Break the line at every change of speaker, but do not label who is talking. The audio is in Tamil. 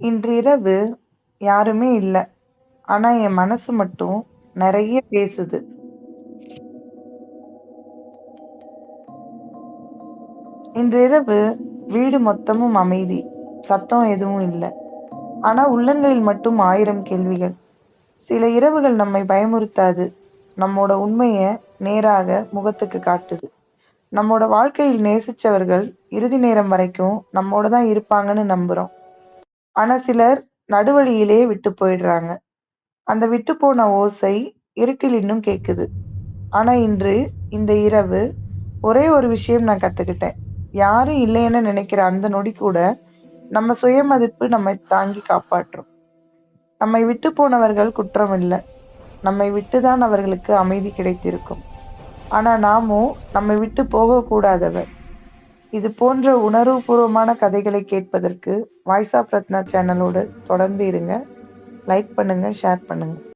இன்று இரவு யாருமே இல்ல. ஆனா என் மனசு மட்டும் நிறைய பேசுது. இன்றிரவு வீடு மொத்தமும் அமைதி. சத்தம் எதுவும் இல்லை ஆனா உள்ளங்கையில் மட்டும் ஆயிரம் கேள்விகள். சில இரவுகள் நம்மை பயமுறுத்தாது. நம்மோட உண்மைய நேராக முகத்துக்கு காட்டுது. நம்மோட வாழ்க்கையில் நேசிச்சவர்கள் இறுதி நேரம் வரைக்கும் நம்மோட தான் இருப்பாங்கன்னு நம்புறோம். ஆனா சிலர் நடுவழியிலே விட்டு போயிடுறாங்க. அந்த விட்டு போன ஓசை இருட்டில் இன்னும் கேட்குது ஆனா இன்று இந்த இரவு ஒரே ஒரு விஷயம் நான் கத்துக்கிட்டேன். யாரும் இல்லைன்னு நினைக்கிற அந்த நொடி கூட நம்ம சுயமதிப்பு நம்மை தாங்கி காப்பாற்றும். நம்மை விட்டு போனவர்கள் குற்றம் இல்லை நம்மை விட்டுதான் அவர்களுக்கு அமைதி கிடைத்திருக்கும். ஆனா நாமோ நம்மை விட்டு போகக்கூடாதவர் இது போன்ற உணர்வுபூர்வமான கதைகளை கேட்பதற்கு வாய்ஸ் ஆஃப் ரத்னா சேனலோடு தொடர்ந்து இருங்க. லைக் பண்ணுங்கள் ஷேர் பண்ணுங்கள்